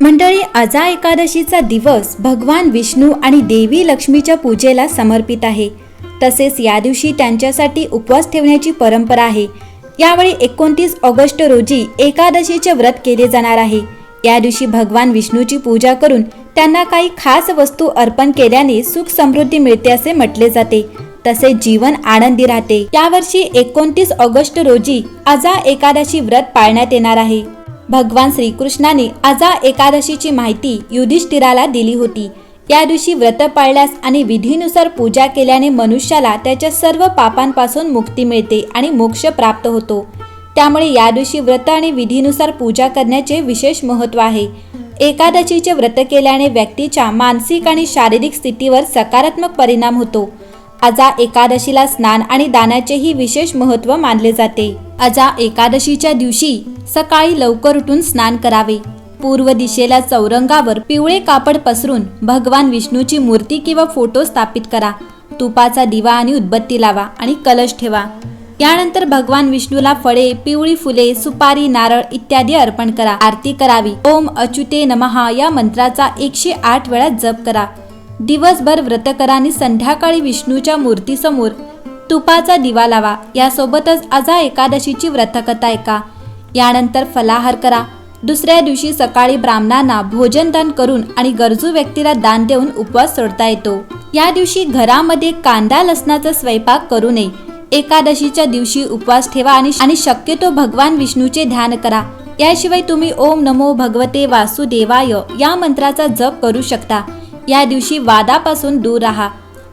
मंडळी अजा एकादशीचा दिवस भगवान विष्णू आणि देवी लक्ष्मीच्या पूजेला समर्पित आहे. तसेच या दिवशी त्यांच्यासाठी उपवास ठेवण्याची परंपरा आहे. यावेळी एकोणतीस ऑगस्ट रोजी एकादशीचे व्रत केले जाणार आहे. या दिवशी भगवान विष्णूची पूजा करून त्यांना काही खास वस्तू अर्पण केल्याने सुख समृद्धी मिळते असे म्हटले जाते. तसेच जीवन आनंदी राहते. यावर्षी एकोणतीस ऑगस्ट रोजी अजा एकादशी व्रत पाळण्यात येणार आहे. भगवान श्रीकृष्णाने अजा एकादशीची माहिती युधिष्ठिराला दिली होती. या दिवशी व्रत पाळल्यास आणि विधीनुसार पूजा केल्याने मनुष्याला त्याच्या सर्व पापांपासून मुक्ती मिळते आणि मोक्ष प्राप्त होतो. त्यामुळे या दिवशी व्रत आणि विधीनुसार पूजा करण्याचे विशेष महत्त्व आहे. एकादशीचे व्रत केल्याने व्यक्तीच्या मानसिक आणि शारीरिक स्थितीवर सकारात्मक परिणाम होतो. अजा एकादशीला स्नान आणि दानाचेही विशेष महत्त्व मानले जाते. अजा एकादशीच्या दिवशी सकाळी लवकर उठून स्नान करावे. पूर्व दिशेला चौरंगावर पिवळे कापड पसरून भगवान विष्णूची मूर्ती किंवा फोटो स्थापित करा. तुपाचा दिवा आणि उदबत्ती लावा आणि कलश ठेवा. यानंतर भगवान विष्णूला फळे पिवळी फुले सुपारी नारळ इत्यादी अर्पण करा. आरती करावी. ओम अच्युते नमहा या मंत्राचा एकशे आठ वेळा जप करा. दिवसभर व्रत करा आणि संध्याकाळी विष्णूच्या मूर्तीसमोर तुपाचा दिवा लावा. यासोबतच अजा एकादशीची व्रतकथा ऐका. यानंतर फलाहार करा. दुसऱ्या दिवशी सकाळी ब्राह्मणांना भोजन दान करून आणि गरजू व्यक्तीला दान देऊन उपवास सोडता येतो. या दिवशी घरामध्ये कांदा लसणाचा स्वयंपाक करू नये. एकादशीच्या दिवशी उपवास ठेवा आणि शक्यतो भगवान विष्णूचे ध्यान करा. याशिवाय तुम्ही ओम नमो भगवते वासुदेवाय या मंत्राचा जप करू शकता. या दिवशी वादापासून दूर राहा.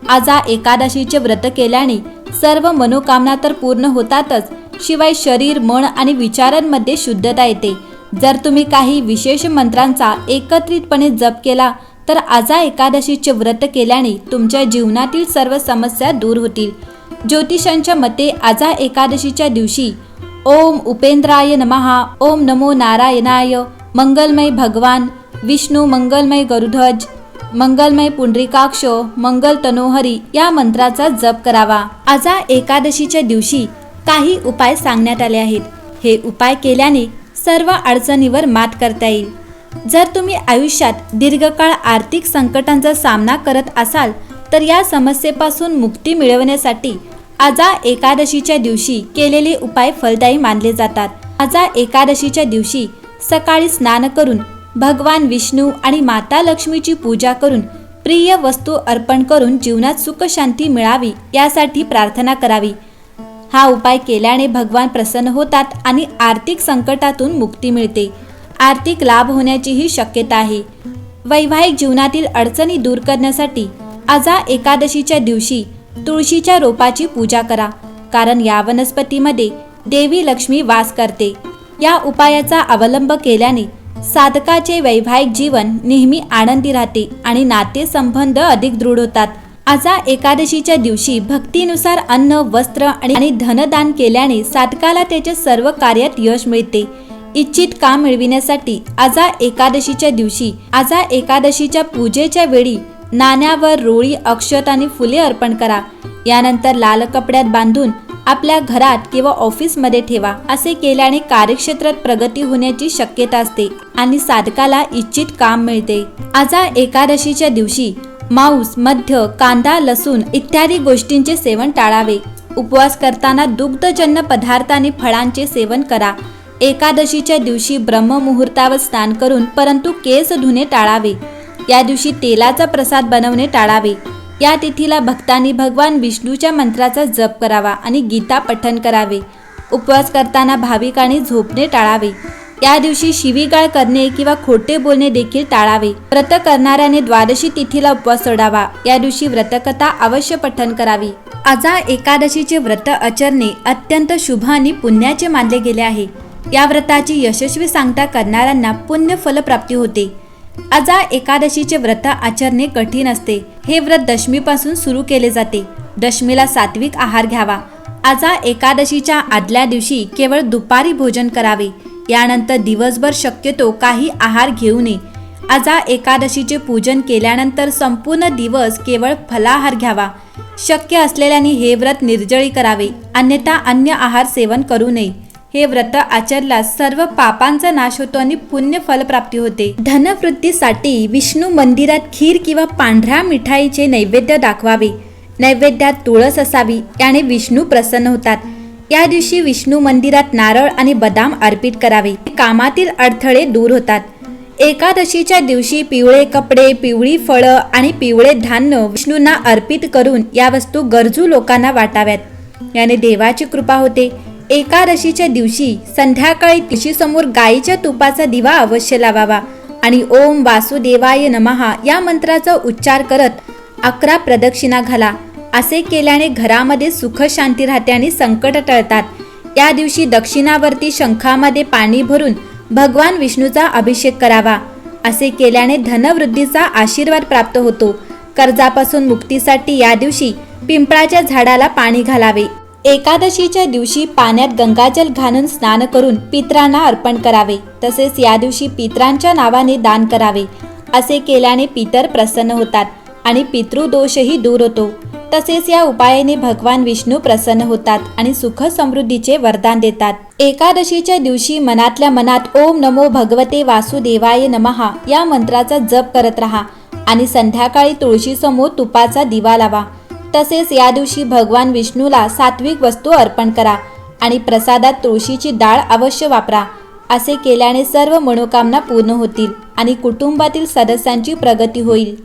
आजा एकादशीचे व्रत केल्याने सर्व मनोकामना तर पूर्ण होतातच शिवाय शरीर मन आणि विचारांमध्ये शुद्धता येते. जर तुम्ही काही विशेष मंत्रांचा एकत्रितपणे जप केला तर आजा एकादशीचे व्रत केल्याने तुमच्या जीवनातील सर्व समस्या दूर होतील. ज्योतिषांच्या मते आजा एकादशीच्या दिवशी ओम उपेंद्राय नमहा ओम नमो नारायणाय मंगलमय भगवान विष्णू मंगलमय गरुध्वज मंगलमय पुंडरीकाक्ष मंगल तनोहरी या मंत्राचा जप करावा. आजा एकादशीच्या दिवशी काही उपाय सांगण्यात आले आहेत. हे उपाय केल्याने सर्व अडचणीवर मात करता येईल. जर तुम्ही आयुष्यात दीर्घकाळ आर्थिक संकटांचा सामना करत असाल तर या समस्येपासून मुक्ती मिळवण्यासाठी आजा एकादशीच्या दिवशी केलेले उपाय फलदायी मानले जातात. आजा एकादशीच्या दिवशी सकाळी स्नान करून भगवान विष्णू आणि माता लक्ष्मीची पूजा करून प्रिय वस्तू अर्पण करून जीवनात सुखशांती मिळावी यासाठी प्रार्थना करावी. हा उपाय केल्याने भगवान प्रसन्न होतात आणि आर्थिक संकटातून मुक्ती मिळते. आर्थिक लाभ होण्याचीही शक्यता आहे. वैवाहिक जीवनातील अडचणी दूर करण्यासाठी आजा एकादशीच्या दिवशी तुळशीच्या रोपाची पूजा करा कारण या वनस्पतीमध्ये देवी लक्ष्मी वास करते. या उपायाचा अवलंब केल्याने साधकाचे वैवाहिक जीवन नेहमी आनंदी राहते आणि नातेसंबंध अधिक दृढ होतात. आजा एकादशीच्या दिवशी भक्तीनुसार अन्न वस्त्र आणि आणि धनदान केल्याने साधकाला त्याच्या सर्व कार्यात यश मिळते. इच्छित काम मिळविण्यासाठी आजा एकादशीच्या दिवशी आजा एकादशीच्या पूजेच्या वेळी नाण्यावर रोळी अक्षत आणि फुले अर्पण करा. यानंतर लाल कपड्यात बांधून आपल्या घरात किंवा ऑफिसमध्ये ठेवा. असे केल्याने कार्यक्षेत्रात प्रगती होण्याची शक्यता असते आणि साधकाला इच्छित काम मिळते. आजा एकादशीच्या दिवशी मांस मध्य कांदा लसूण इत्यादी गोष्टींचे सेवन टाळावे. उपवास करताना दुग्धजन्य पदार्थ आणि फळांचे सेवन करा. एकादशीच्या दिवशी ब्रह्ममुहूर्तावर स्नान करून परंतु केस धुणे टाळावे. या दिवशी तेलाचा प्रसाद बनवणे टाळावे. या तिथीला भक्तांनी भगवान विष्णूच्या मंत्राचा जप करावा आणि गीता पठन करावे. उपवास करताना भाविकांनी झोपणे टाळावे. या दिवशी शिवीगाळ करणे किंवा खोटे बोलणे देखील टाळावे. व्रत करणाऱ्याने द्वादशी तिथीला उपवास सोडावा. या दिवशी व्रतकथा अवश्य पठन करावी. आजा एकादशीचे व्रत आचरणे अत्यंत शुभ आणि पुण्याचे मानले गेले आहे. या व्रताची यशस्वी सांगता करणाऱ्यांना पुण्य फलप्राप्ती होते. आजा एकादशीचे व्रत आचरणे कठीण असते. हे व्रत दशमीपासून सुरू केले जाते. दशमीला सात्विक आहार घ्यावा. आजा एकादशीच्या आदल्या दिवशी केवळ दुपारी भोजन करावे. यानंतर दिवसभर शक्यतो काही आहार घेऊ नये. आजा एकादशीचे पूजन केल्यानंतर संपूर्ण दिवस केवळ फलाहार घ्यावा. शक्य असलेल्यांनी हे व्रत निर्जळी करावे. अन्यथा अन्य आहार सेवन करू नये. हे व्रत आचरल्यास सर्व पापांचा नाश होतो आणि पुण्य फलप्राप्ती होते. धनवृद्धीसाठी विष्णू मंदिरात खीर किंवा पांढऱ्या मिठाईचे नैवेद्य दाखवावे. नैवेद्यात तुळस असावी याने विष्णू प्रसन्न होतात. या दिवशी विष्णू मंदिरात नारळ आणि बदाम अर्पित करावे. कामातील अडथळे दूर होतात. एकादशीच्या दिवशी पिवळे कपडे पिवळी फळं आणि पिवळे धान्य विष्णूंना अर्पित करून या वस्तू गरजू लोकांना वाटाव्यात. याने देवाची कृपा होते. एकादशीच्या दिवशी संध्याकाळी तुळशीसमोर गायीच्या तुपाचा दिवा अवश्य लावावा आणि ओम वासुदेवाय नमहा या मंत्राचा उच्चार करत अकरा प्रदक्षिणा घाला. असे केल्याने घरामध्ये सुख शांती राहते आणि संकट टळतात. या दिवशी दक्षिणावर्ती शंखामध्ये पाणी भरून भगवान विष्णूचा अभिषेक करावा. असे केल्याने धनवृद्धीचा आशीर्वाद प्राप्त होतो. कर्जापासून मुक्तीसाठी या दिवशी पिंपळाच्या झाडाला पाणी घालावे. एकादशीच्या दिवशी पाण्यात गंगाजल घालून स्नान करून पित्रांना अर्पण करावे. तसेच या दिवशी पित्रांच्या नावाने दान करावे असे केल्याने पितर प्रसन्न होतात आणि पितृदोषही दूर होतो. तसेच या उपायाने भगवान विष्णू प्रसन्न होतात आणि सुख समृद्धीचे वरदान देतात. एकादशीच्या दिवशी मनातल्या मनात ओम नमो भगवते वासुदेवाय नमहा या मंत्राचा जप करत राहा आणि संध्याकाळी तुळशीसमोर तुपाचा दिवा लावा. तसेच या दिवशी भगवान विष्णूला सात्विक वस्तू अर्पण करा आणि प्रसादात तुळशीची डाळ अवश्य वापरा असे केल्याने सर्व मनोकामना पूर्ण होतील आणि कुटुंबातील सदस्यांची प्रगती होईल.